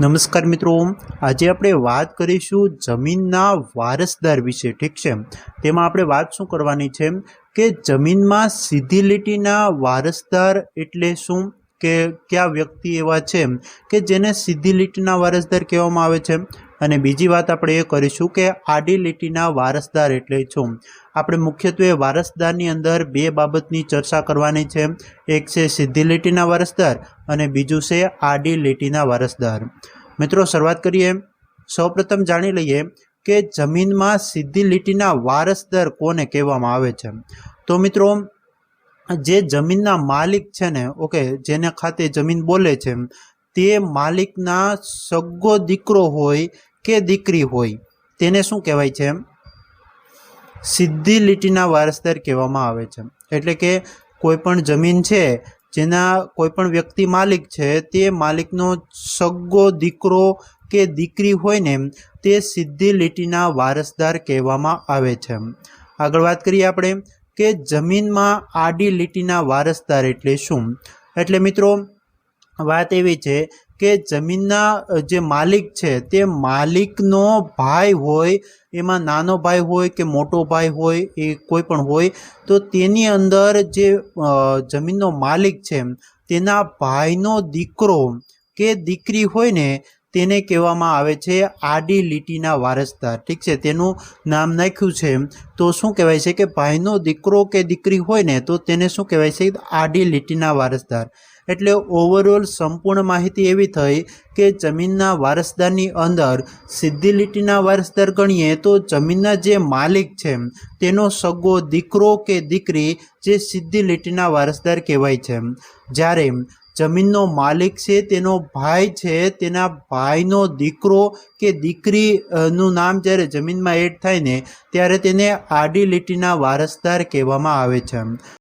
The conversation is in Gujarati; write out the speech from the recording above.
નમસ્કાર મિત્રો. આજે આપણે વાત કરીશું જમીનના વારસદાર વિશે, ઠીક છે? તેમાં આપણે વાત શું કરવાની છે? કે જમીનમાં સીધી લીટીના વારસદાર એટલે શું? કે કયા વ્યક્તિ એવા છે? કે જેને સીધી લીટીના વારસદાર કહેવામાં આવે છે? અને બીજી વાત આપણે એ કરીશું કે આડી લીટીના વારસદાર એટલે શું આપણે મુખ્યત્વે વારસદારની અંદર બે બાબતની ચર્ચા કરવાની છે. એક છે સીધી લીટીના વારસદાર અને બીજું છે આડી લીટીના વારસદાર. મિત્રો, શરૂઆત કરીએ. સૌપ્રથમ જાણી લઈએ કે જમીનમાં સીધી લીટીના વારસદાર કોને કહેવામાં આવે છે. તો મિત્રો, જે જમીનના માલિક છે ને, ઓકે, જેને ખાતે જમીન બોલે છે તે માલિકના સગો દીકરો હોય કે દીકરી હોય, તેને શું કહેવાય છે સીધી લીટીના વારસદાર કહેવામાં આવે છે. એટલે કે કોઈ પણ જમીન છે, જેના કોઈ પણ વ્યક્તિ માલિક છે, તે માલિકનો સગો દીકરો કે દીકરી હોય ને, તે સીધી લીટીના વારસદાર કહેવામાં આવે છે. આગળ વાત કરીએ આપણે કે જમીનમાં આડી લીટીના વારસદાર એટલે શું? એટલે મિત્રો વાત એવી છે કે જમીનના જે માલિક છે તે માલિકનો ભાઈ હોય, એમાં નાનો ભાઈ હોય કે મોટો ભાઈ હોય, એ કોઈ પણ હોય, તો તેની અંદર જે જમીનનો માલિક છે, તેના ભાઈનો દીકરો કે દીકરી હોય ને, તેને કહેવામાં આવે છે આડી લીટીના વારસદાર. ઠીક છે? તેનું નામ નાખ્યું છે. તો શું કહેવાય છે કે ભાઈનો દીકરો કે દીકરી હોય ને, તો તેને શું કહેવાય છે? આડી લીટીના વારસદાર. એટલે ઓવરઓલ સંપૂર્ણ માહિતી એવી થઈ કે જમીનના વારસદારની અંદર સીધી લીટીના વારસદાર ગણીએ તો જમીનના જે માલિક છે, તેનો સગો, દીકરો કે દીકરી જે સીધી લીટીના વારસદાર કહેવાય છે. જ્યારે જમીનનો માલિક છે, તેનો ભાઈ છે, તેના ભાઈનો દીકરો કે દીકરીનું નામ જ્યારે જમીનમાં એડ થાય ને, ત્યારે તેને આડી લીટીના વારસદાર કહેવામાં આવે છે.